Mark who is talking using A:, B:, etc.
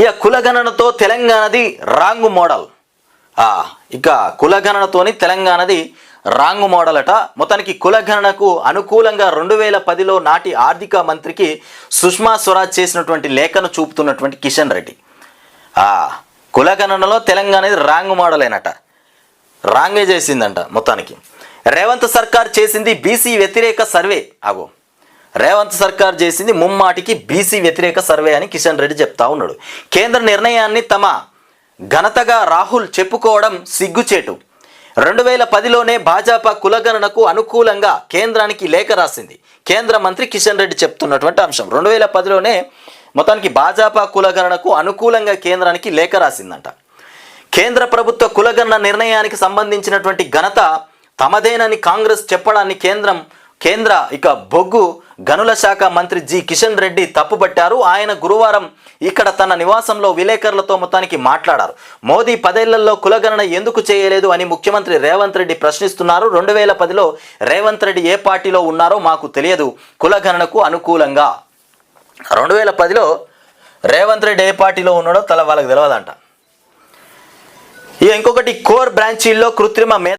A: ఇక కులగణనతో తెలంగాణది wrong model. ఇక కులగణనతోని తెలంగాణది wrong model అట మొత్తానికి కులగణనకు అనుకూలంగా రెండు వేల పదిలో నాటి ఆర్థిక మంత్రికి సుష్మా స్వరాజ్ చేసినటువంటి లేఖను చూపుతున్నటువంటి కిషన్ రెడ్డి. కులగణనలో తెలంగాణది రాంగు మోడలేనట. రాంగే చేసిందంట మొత్తానికి. రేవంత్ సర్కార్ చేసింది బీసీ వ్యతిరేక సర్వే. అగో రేవంత్ సర్కార్ చేసింది ముమ్మాటికి బీసీ వ్యతిరేక సర్వే అని కిషన్ రెడ్డి చెప్తా ఉన్నాడు. కేంద్ర నిర్ణయాన్ని తమ ఘనతగా రాహుల్ చెప్పుకోవడం సిగ్గుచేటు. రెండు వేల పదిలోనే భాజపా కులగణనకు అనుకూలంగా కేంద్రానికి లేఖ రాసింది. కేంద్ర మంత్రి కిషన్ రెడ్డి చెప్తున్నటువంటి అంశం. రెండు వేల పదిలోనే మొత్తానికి భాజపా కులగణనకు అనుకూలంగా కేంద్రానికి లేఖ రాసిందంట. కేంద్ర ప్రభుత్వ కులగణన నిర్ణయానికి సంబంధించినటువంటి ఘనత తమదేనని కాంగ్రెస్ చెప్పడాన్ని కేంద్రం కేంద్ర ఇక బొగ్గు గనుల శాఖ మంత్రి జి. కిషన్ రెడ్డి తప్పుపట్టారు. ఆయన గురువారం ఇక్కడ తన నివాసంలో విలేకరులతో మొత్తానికి మాట్లాడారు. మోదీ పదేళ్ళలో కులగణన ఎందుకు చేయలేదు అని ముఖ్యమంత్రి రేవంత్ రెడ్డి ప్రశ్నిస్తున్నారు. రెండు వేల పదిలో రేవంత్ రెడ్డి ఏ పార్టీలో ఉన్నారో మాకు తెలియదు. కులగణనకు అనుకూలంగా. రెండు వేల పదిలో రేవంత్ రెడ్డి ఏ పార్టీలో ఉన్నాడో తల వాళ్ళకి తెలియదంట ఇక ఇంకొకటి కోర్ బ్రాంచీల్లో కృత్రిమ మే